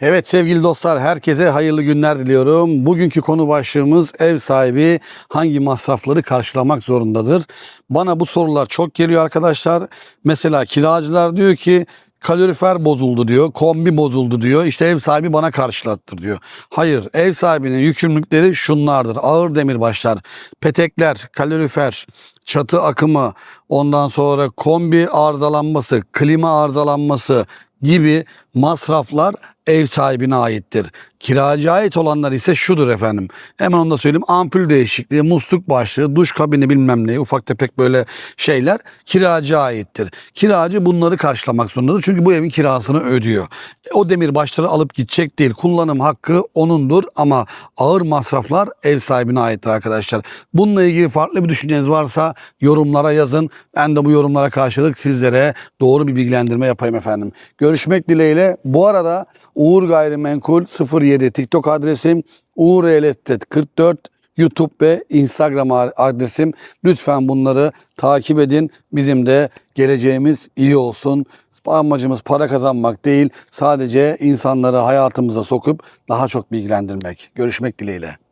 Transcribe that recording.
Evet sevgili dostlar herkese hayırlı günler diliyorum. Bugünkü konu başlığımız ev sahibi hangi masrafları karşılamak zorundadır? Bana bu sorular çok geliyor arkadaşlar. Mesela kiracılar diyor ki kalorifer bozuldu diyor, kombi bozuldu diyor. İşte ev sahibi bana karşılattır diyor. Hayır, ev sahibinin yükümlülükleri şunlardır. Ağır demirbaşlar, petekler, kalorifer, çatı akımı, ondan sonra kombi arızalanması, klima arızalanması gibi masraflar ev sahibine aittir. Kiracıya ait olanlar ise şudur efendim. Hemen onu da söyleyeyim. Ampul değişikliği, musluk başlığı, duş kabini bilmem ne ufak tefek böyle şeyler kiracıya aittir. Kiracı bunları karşılamak zorundadır. Çünkü bu evin kirasını ödüyor. O demir başları alıp gidecek değil. Kullanım hakkı onundur ama ağır masraflar ev sahibine aittir arkadaşlar. Bununla ilgili farklı bir düşünceniz varsa yorumlara yazın. Ben de bu yorumlara karşılık sizlere doğru bir bilgilendirme yapayım efendim. Görüşmek dileğiyle. Bu arada Uğur Gayrimenkul 07 TikTok adresim Uğur Elestet 44 YouTube ve Instagram adresim. Lütfen bunları takip edin. Bizim de geleceğimiz iyi olsun. Amacımız para kazanmak değil, sadece insanları hayatımıza sokup daha çok bilgilendirmek. Görüşmek dileğiyle.